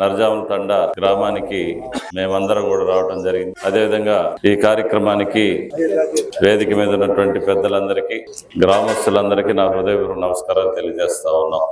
నరజాముల తండ గ్రామానికి మేమందరం కూడా రావడం జరిగింది. అదేవిధంగా ఈ కార్యక్రమానికి వేదిక మీద ఉన్నటువంటి పెద్దలందరికీ గ్రామస్తులందరికీ నా హృదయపూర్వక నమస్కారాలు తెలియజేస్తా ఉన్నాం.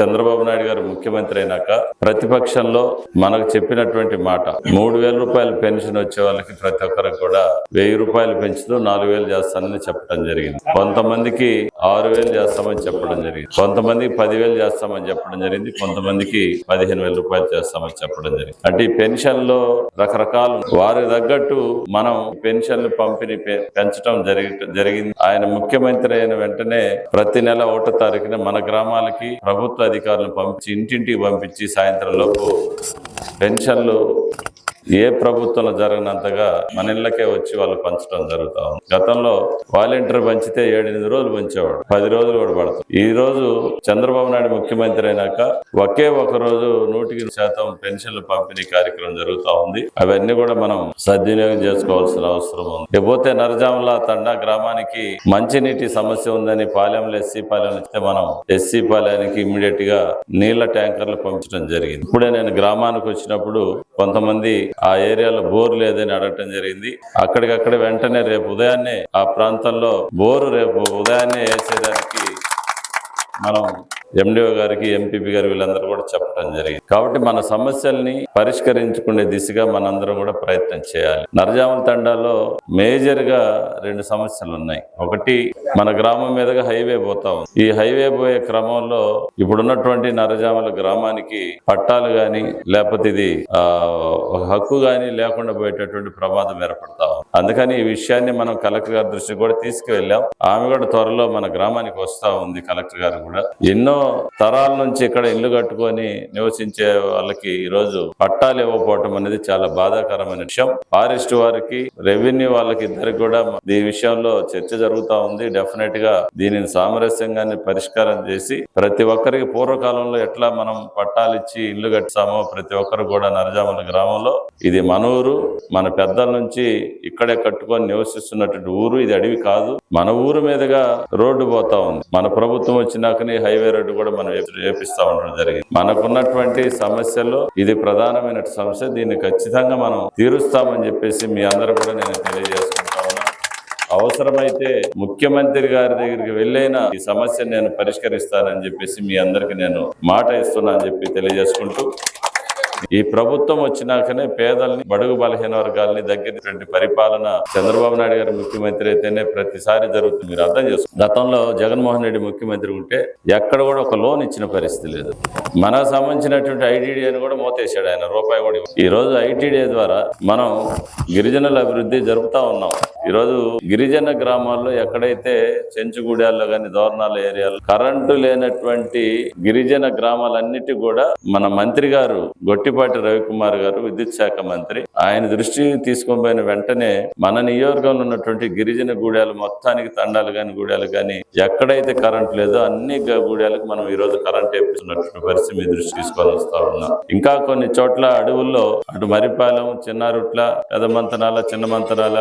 చంద్రబాబు నాయుడు గారు ముఖ్యమంత్రి అయినాక ప్రతిపక్షంలో మనకు చెప్పినటువంటి మాట మూడు వేల రూపాయల పెన్షన్ వచ్చే వాళ్ళకి ప్రతి ఒక్కరికి కూడా వెయ్యి రూపాయలు పెంచుతూ నాలుగు వేలు చేస్తానని చెప్పడం జరిగింది. కొంతమందికి ఆరు వేలు చేస్తామని చెప్పడం జరిగింది. కొంతమందికి పదివేలు చేస్తామని చెప్పడం జరిగింది. కొంతమందికి పదిహేను వేల రూపాయలు చేస్తామని చెప్పడం జరిగింది. అంటే ఈ పెన్షన్లో రకరకాలు వారికి తగ్గట్టు మనం పెన్షన్లు పంపిణీ పె- పెంచడం జరిగి జరిగింది. ఆయన ముఖ్యమంత్రి అయిన వెంటనే ప్రతి నెల ఒకటో తారీఖున మన గ్రామాలకి ప్రభుత్వ అధికారులను పంపించి ఇంటింటికి పంపించి సాయంత్రం లోపు పెన్షన్లు ఏ ప్రభుత్వంలో జరగనంతగా మన ఇళ్ళకే వచ్చి వాళ్ళు పంచడం జరుగుతా ఉంది. గతంలో వాలంటీర్ పంచితే ఏడెనిమిది రోజులు పంచేవాడు పది రోజులు కూడా పడతాం ఈ రోజు చంద్రబాబు నాయుడు ముఖ్యమంత్రి అయినాక ఒకే ఒక రోజు నూటికి శాతం పెన్షన్లు పంపిణీ కార్యక్రమం జరుగుతూ ఉంది. అవన్నీ కూడా మనం సద్వినియోగం చేసుకోవాల్సిన అవసరం ఉంది. లేకపోతే నరజాముల తండా గ్రామానికి మంచినీటి సమస్య ఉందని పాలెంలో ఎస్సీ పాలెం ఇస్తే మనం ఎస్సీ పాలెంకి ఇమ్మీడియట్గా నీళ్ళ ట్యాంకర్లు పంపించడం జరిగింది. ఇప్పుడే నేను గ్రామానికి వచ్చినప్పుడు కొంతమంది ఆ ఏరియాలో బోర్ లేదని అడగటం జరిగింది. అక్కడికక్కడ వెంటనే రేపు ఉదయాన్నే ఆ ప్రాంతంలో బోరు రేపు ఉదయాన్నే వేసేదానికి మనం ఎండిఓ గారికి ఎంపీపీ గారు వీళ్ళందరూ కూడా చెప్పడం జరిగింది. కాబట్టి మన సమస్యల్ని పరిష్కరించుకునే దిశగా మనందరం కూడా ప్రయత్నం చేయాలి. నరజాముల తండాలో మేజర్గా రెండు సమస్యలు ఉన్నాయి ఒకటి మన గ్రామం మీదుగా హైవే పోతా ఉంది. ఈ హైవే పోయే క్రమంలో ఇప్పుడున్నటువంటి నరజామల గ్రామానికి పట్టాలు గాని లేకపోతే ఇది ఆ హక్కు గాని లేకుండా పోయేటటువంటి ప్రమాదం ఏర్పడతా అందుకని ఈ విషయాన్ని మనం కలెక్టర్ గారి దృష్టికి కూడా తీసుకువెళ్ళాం. ఆమె కూడా త్వరలో మన గ్రామానికి వస్తా ఉంది కలెక్టర్ గారు కూడా. ఎన్నో తరాల నుంచి ఇక్కడ ఇల్లు కట్టుకొని నివసించే వాళ్ళకి ఈ రోజు పట్టాలు ఇవ్వకపోవటం అనేది చాలా బాధాకరమైన విషయం. ఫారెస్ట్ వారికి రెవెన్యూ వాళ్ళకి ఇద్దరికి కూడా ఈ విషయంలో చర్చ జరుగుతా ఉంది. డెఫినెట్గా దీనిని సామరస్యంగానే పరిష్కారం చేసి ప్రతి ఒక్కరికి పూర్వకాలంలో ఎట్లా మనం పట్టాలు ఇచ్చి ఇల్లు కట్టామో ప్రతి ఒక్కరు కూడా నరజాముల గ్రామంలో. ఇది మన ఊరు మన పెద్దల నుంచి ఇక్కడే కట్టుకొని నివసిస్తున్నటువంటి ఊరు ఇది అడవి కాదు. మన ఊరు మీదుగా రోడ్డు పోతా ఉంది. మన ప్రభుత్వం వచ్చినాకనే హైవే రోడ్డు కూడా మనం వేపిస్తా ఉండడం జరిగింది. మనకున్నటువంటి సమస్యల్లో ఇది ప్రధానమైన సమస్య. దీన్ని ఖచ్చితంగా మనం తీరుస్తామని చెప్పేసి మీ అందరూ కూడా నేను తెలియజేస్తున్నాను. అవసరమైతే ముఖ్యమంత్రి గారి దగ్గరికి వెళ్ళైనా ఈ సమస్యను నేను పరిష్కరిస్తానని చెప్పేసి మీ అందరికి నేను మాట ఇస్తున్నా అని చెప్పి తెలియజేసుకుంటూ ఈ ప్రభుత్వం వచ్చినాకనే పేదల్ని బడుగు బలహీన వర్గాల్ని దగ్గరటువంటి పరిపాలన చంద్రబాబు నాయుడు గారు ముఖ్యమంత్రి అయితేనే ప్రతిసారి జరుగుతుంది. మీరు అర్థం చేసుకోండి గతంలో జగన్మోహన్ రెడ్డి ముఖ్యమంత్రి ఉంటే ఎక్కడ కూడా ఒక లోన్ ఇచ్చిన పరిస్థితి లేదు. మనకు సంబంధించినటువంటి ఐటీడీఏని కూడా మోతేశాడు ఆయన రూపాయి కూడా ఈ రోజు ఐటీడీఏ ద్వారా మనం గిరిజనుల అభివృద్ధి జరుపుతా ఉన్నాం. ఈ రోజు గిరిజన గ్రామాల్లో ఎక్కడైతే చెంచుగూడాల్లో కానీ దోర్నాల ఏరియాలో కరెంటు లేనటువంటి గిరిజన గ్రామాలన్నిటి కూడా మన మంత్రి గారు గొట్టిపాటి రవికుమార్ గారు విద్యుత్ శాఖ మంత్రి ఆయన దృష్టి తీసుకొని పోయిన వెంటనే మన నియోజకవర్గంలో ఉన్నటువంటి గిరిజన గూడాలు మొత్తానికి తండాలు కానీ గూడాలు కానీ ఎక్కడైతే కరెంట్ లేదో అన్ని గూడాలకు మనం ఈ రోజు కరెంట్ వేపిస్తున్నటువంటి పరిస్థితి మీ దృష్టి తీసుకొని వస్తా ఉన్నాం. ఇంకా కొన్ని చోట్ల అడవుల్లో అటు మరిపాలెం చిన్నారుట్ల పెదమంతనాల చిన్న మంతనాల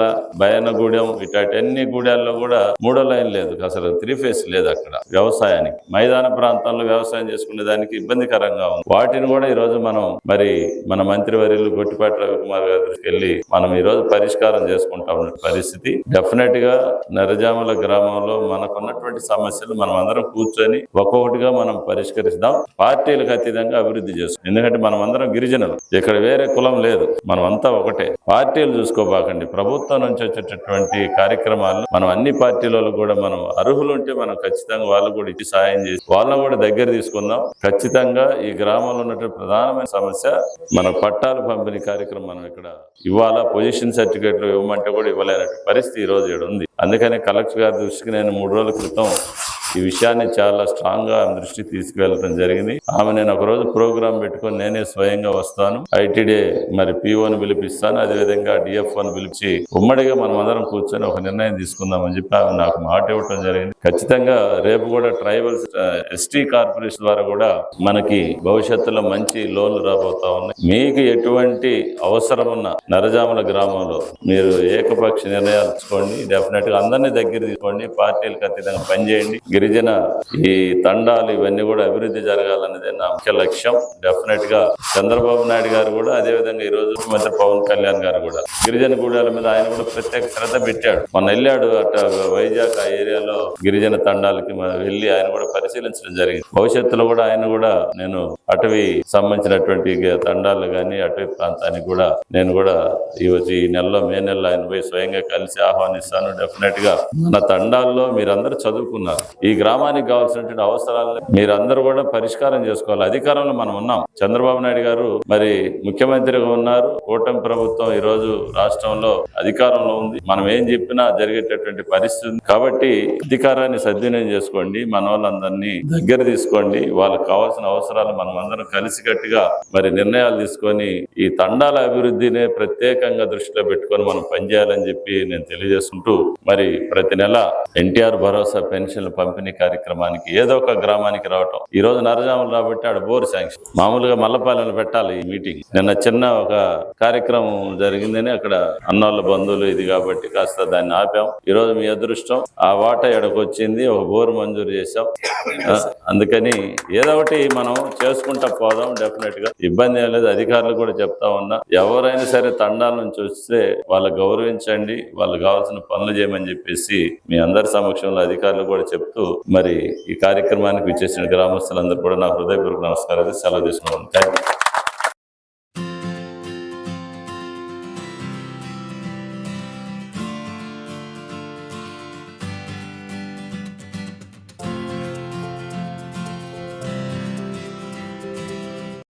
చిలకచెర్ల బయనగూడెం ఇటాటి అన్ని గూడాల్లో కూడా మూడో లైన్ లేదు. అసలు త్రీ ఫేస్ లేదు అక్కడ వ్యవసాయానికి. మైదాన ప్రాంతాల్లో వ్యవసాయం చేసుకునే దానికి ఇబ్బందికరంగా ఉంది. వాటిని కూడా ఈ రోజు మనం మరి మన మంత్రివర్యులు గొట్టిపాటి రవికుమార్ గారి వెళ్ళి మనం ఈ రోజు పరిష్కారం చేసుకుంటా ఉన్న పరిస్థితి. డెఫినెట్గా నరజాముల గ్రామంలో మనకున్నటువంటి సమస్యలు మనం అందరం కూర్చొని ఒక్కొక్కటిగా మనం పరిష్కరిస్తాం. పార్టీలకు అతీతంగా అభివృద్ధి చేస్తాం. ఎందుకంటే మనం అందరం గిరిజనులు. ఇక్కడ వేరే కులం లేదు. మనం అంతా ఒకటే. పార్టీలు చూసుకోబాకండి. ప్రభుత్వం నుంచి వచ్చేటటువంటి కార్యక్రమాలను మనం అన్ని పార్టీలలో కూడా మనం అర్హులు ఉంటే మనం ఖచ్చితంగా వాళ్ళు కూడా ఇచ్చి సాయం చేసి వాళ్ళని కూడా దగ్గర తీసుకుందాం. ఖచ్చితంగా ఈ గ్రామంలో ఉన్నటువంటి ప్రధానమైన సమస్య మన పట్టాలు పంపిణీ కార్యక్రమం మనం ఇక్కడ ఇవ్వాలా? పొజిషన్ సర్టిఫికేట్లు ఇవ్వమంటే కూడా ఇవ్వలేనటువంటి పరిస్థితి ఈ రోజు ఇక్కడ ఉంది. అందుకని కలెక్టర్ గారి దృష్టికి నేను మూడు రోజుల క్రితం ఈ విషయాన్ని చాలా స్ట్రాంగ్గా ఆమె దృష్టికి తీసుకువెళ్ళడం జరిగింది. ఆమె నేను ఒక రోజు ప్రోగ్రామ్ పెట్టుకొని నేనే స్వయంగా వస్తాను. ఐటీడీ మరి పిఓని పిలిపిస్తాను. అదేవిధంగా డిఎఫ్ అని పిలిచి ఉమ్మడిగా మనం అందరం కూర్చొని ఒక నిర్ణయం తీసుకుందామని చెప్పి ఆమె నాకు మాట ఇవ్వటం జరిగింది. ఖచ్చితంగా రేపు కూడా ట్రైబల్స్ ఎస్టీ కార్పొరేషన్ ద్వారా కూడా మనకి భవిష్యత్తులో మంచి లోన్లు రాబోతా ఉన్నాయి. మీకు ఎటువంటి అవసరం ఉన్న నరజాముల గ్రామంలో మీరు ఏకపక్ష నిర్ణయాలు తీసుకోండి. డెఫినెట్గా అందరినీ దగ్గర తీసుకోండి. పార్టీలకు అతీతంగా పనిచేయండి. గిరిజన ఈ తండాలు ఇవన్నీ కూడా అభివృద్ధి జరగాలనేది నా ముఖ్య లక్ష్యం. డెఫినెట్గా చంద్రబాబు నాయుడు గారు కూడా అదే విధంగా ఈ రోజు ముఖ్యమంత్రి పవన్ కళ్యాణ్ గారు కూడా. గిరిజన గూడాల మీద ఆయన కూడా ప్రత్యేక శ్రద్ధ పెట్టాడు. మొన్న వెళ్ళాడు అట వైజాగ్ ఆ ఏరియాలో గిరిజన తండాలకి వెళ్ళి ఆయన కూడా పరిశీలించడం జరిగింది. భవిష్యత్తులో కూడా ఆయన కూడా నేను అటవీ సంబంధించినటువంటి తండాలు కానీ అటవీ ప్రాంతానికి కూడా నేను కూడా ఈ ఈ నెలలో మే నెలలో ఆయన పోయి స్వయంగా కలిసి ఆహ్వానిస్తాను. డెఫినెట్గా మన తండాల్లో మీరందరూ చదువుకున్నారు. ఈ ఈ గ్రామానికి కావాల్సినటువంటి అవసరాలను మీరందరూ కూడా పరిష్కారం చేసుకోవాలి. అధికారంలో మనం ఉన్నాం. చంద్రబాబు నాయుడు గారు మరి ముఖ్యమంత్రిగా ఉన్నారు. కూటమి ప్రభుత్వం ఈ రోజు రాష్ట్రంలో అధికారంలో ఉంది. మనం ఏం చెప్పినా జరిగేటటువంటి పరిస్థితి కాబట్టి అధికారాన్ని సద్వినియోగం చేసుకోండి. మన వాళ్ళందరినీ దగ్గర తీసుకోండి. వాళ్ళకి కావాల్సిన అవసరాలు మనం అందరం కలిసికట్టుగా మరి నిర్ణయాలు తీసుకొని ఈ తండాల అభివృద్ధినే ప్రత్యేకంగా దృష్టిలో పెట్టుకొని మనం పనిచేయాలని చెప్పి నేను తెలియజేసుకుంటూ మరి ప్రతి నెల ఎన్టీఆర్ భరోసా పెన్షన్లు పంపిణీ కార్యక్రమానికి ఏదో ఒక గ్రామానికి రావటం. ఈ రోజు నరజాములు రాబట్టి ఆడ బోర్ శాంక్షన్. మామూలుగా మల్లపాలెంలో పెట్టాలి ఈ మీటింగ్. నిన్న చిన్న ఒక కార్యక్రమం జరిగిందని అక్కడ అన్నోళ్ళ బంధువులు ఇది కాబట్టి కాస్త దాన్ని ఆపాం. ఈ రోజు మీ అదృష్టం ఆ వాట ఎడకు వచ్చింది ఒక బోర్ మంజూరు చేసాం అందుకని ఏదో ఒకటి మనం చేసుకుంటా పోదాం డెఫినెట్గా. ఇబ్బంది ఏం లేదు అధికారులు కూడా చెప్తా ఉన్నా. ఎవరైనా సరే తండాల నుంచి వస్తే వాళ్ళు గౌరవించండి వాళ్ళు కావాల్సిన పనులు చేయమని చెప్పేసి మీ అందరి సమక్షంలో అధికారులు కూడా చెప్తూ మరి ఈ కార్యక్రమానికి విచ్చేసిన గ్రామస్తులందరూ కూడా నా హృదయపూర్వక నమస్కారాలు సెలవు తీసుకున్నాను థ్యాంక్ యూ